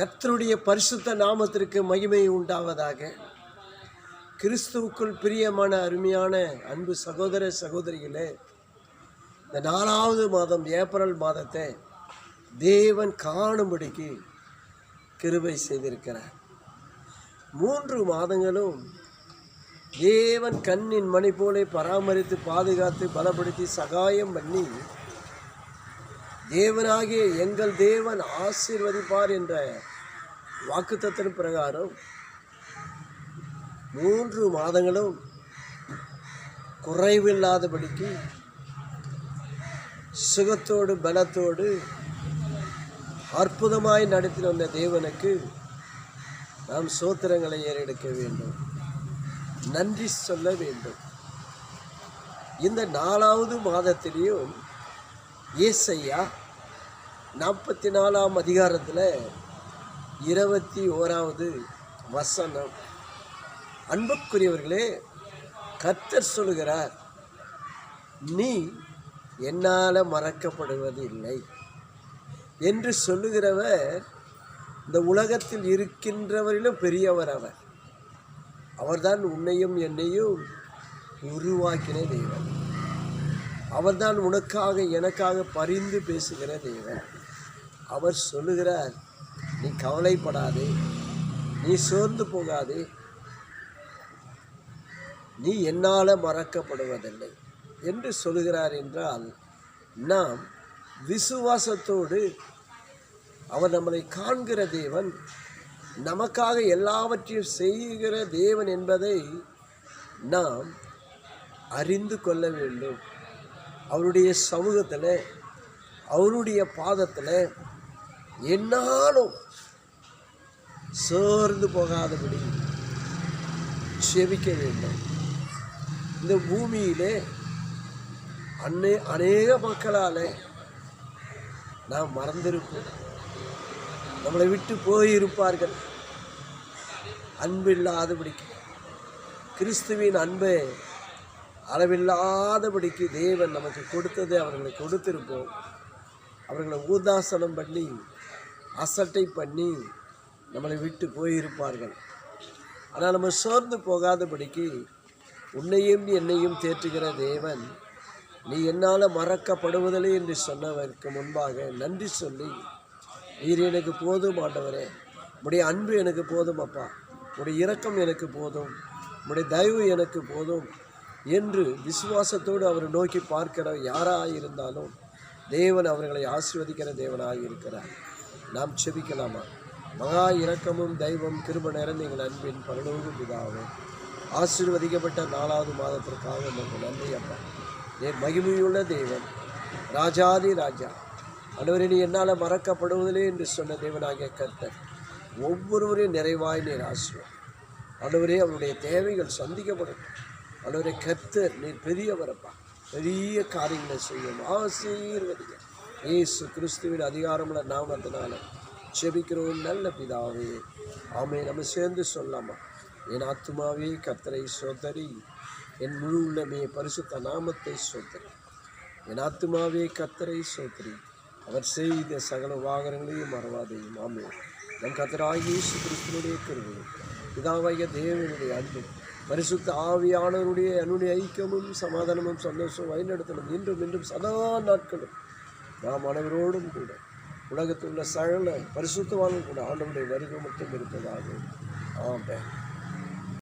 கர்த்தருடைய பரிசுத்த நாமத்திற்கு மகிமை உண்டாவதாக. கிறிஸ்துவுக்குள் பிரியமான அருமையான அன்பு சகோதர சகோதரிகளே இந்த நாலாவது மாதம் ஏப்ரல் மாதத்தை தேவன் காணும்படிக்கு கிருபை செய்திருக்கிறார். மூன்று மாதங்களும் தேவன் கண்ணின் மணி போலே பராமரித்து பாதுகாத்து பலப்படுத்தி சகாயம் பண்ணி தேவனாகிய எங்கள் தேவன் ஆசீர்வதிப்பார் என்ற வாக்குத்தத்தின் பிரகாரம் மூன்று மாதங்களும் குறைவில்லாதபடிக்கு சுகத்தோடு பலத்தோடு அற்புதமாய் நடத்தி வந்த தேவனுக்கு நாம் சோத்திரங்களை ஏறெடுக்க வேண்டும். நன்றி சொல்ல வேண்டும். இந்த நாலாவது மாதத்திலையும் ஏசையா நாற்பத்தி நாலாம் அதிகாரத்தில் இருபத்தி ஓராவது வசனம். அன்புக்குரியவர்களே கத்தர் சொல்லுகிறார் நீ என்னால் மறக்கப்படுவது இல்லை என்று சொல்லுகிறவர் இந்த உலகத்தில் இருக்கின்றவரிலும் பெரியவர் அவர். அவர்தான் உன்னையும் என்னையும் உருவாக்கின தெய்வம் அவர்தான் உனக்காக எனக்காக பரிந்து பேசுகிற தேவன். அவர் சொல்லுகிறார் நீ கவலைப்படாதே நீ சோர்ந்து போகாதே. நீ என்னால் மறக்கப்படுவதில்லை. என்று சொல்லுகிறார் என்றால் நாம் விசுவாசத்தோடு அவர் நம்மளை காண்கிற தேவன் நமக்காக எல்லாவற்றையும் செய்கிற தேவன் என்பதை நாம் அறிந்து கொள்ள வேண்டும். அவருடைய சமூகத்தில் அவருடைய பாதத்தில் என்னாலும் சேர்ந்து போகாதபடி செவிக்க வேண்டும். இந்த பூமியிலே அன்னே அநேக மக்களால் நாம் மறந்திருப்போம். நம்மளை விட்டு போயிருப்பார்கள். அன்பில்லாதபடிக்கு. கிறிஸ்துவின் அன்பை அளவில்லாதபடிக்கு தேவன் நமக்கு கொடுத்ததை அவர்களை கொடுத்திருப்போம். அவர்களை ஊதாசனம் பண்ணி அசட்டை பண்ணி நம்மளை விட்டு போயிருப்பார்கள். ஆனால் நம்ம சோர்ந்து போகாதபடிக்கு உன்னையும் என்னையும் தேற்றுகிற தேவன் நீ என்னால் மறக்கப்படுவதில்லை என்று சொன்னவருக்கு முன்பாக நன்றி சொல்லி நீர் எனக்கு போதும் ஆண்டவரே. உடைய அன்பு எனக்கு போதும் அப்பா. உடைய இரக்கம் எனக்கு போதும். உடைய தயவு எனக்கு போதும். என்று விசுவாசத்தோடு அவர் நோக்கி பார்க்கிற யாராக இருந்தாலும் தேவன் அவர்களை ஆசீர்வதிக்கிற தேவனாக இருக்கிறார் நாம் செபிக்கலாமா? மகா இரக்கமும் தெய்வம் கிருப நேரம் எங்கள் அன்பின் பரலோகம் இதாகும் ஆசீர்வதிக்கப்பட்ட நாலாவது மாதத்திற்காக நமக்கு நன்றி அப்பா. என் மகிமையுள்ள தேவன் ராஜாதி ராஜா அனைவரே என்னால் மறக்கப்படுவதில்லை என்று சொன்ன தேவனாகிய கர்த்தர் ஒவ்வொருவரையும் நிறைவாய் நீர் ஆசிரியர் அனைவரே அவருடைய தேவைகள் சந்திக்கப்படும் அனைவரே கர்த்தர் நீர் பெரியவரப்பா. பெரிய காரியங்களை செய்யும். ஆசீர்வதிங்க. ஏசு கிறிஸ்துவின் அதிகாரமுள்ள நாமத்தினால செபிக்கிறோம் நல்ல பிதாவே. ஆமே நம்ம சேர்ந்து சொல்லாமா என் ஆத்மாவே கர்த்தரை சோதரி. என் முழு உள்ளமே பரிசுத்த நாமத்தை சோதரி. என் ஆத்மாவே கர்த்தரை சோதரி. அவர் செய்த சகல வாகனங்களையும் மறவாதையும். ஆமே நம் கத்தராகி இயேசு கிறிஸ்துவனுடைய கருவியும் பிதாவாகிய தேவனுடைய அன்பு பரிசுத்த ஆவியானவருடைய அனுடைய ஐக்கியமும் சமாதானமும் சந்தோஷம் வழிநடத்தணும் இன்றும் இன்றும் சதா நாட்களும் நாம் அனைவரோடும் கூட. உலகத்தில் உள்ள சகல பரிசுத்தவானும் கூட ஆண்டவருடைய வருகை மட்டும் இருப்பதாக. ஆம்பேன்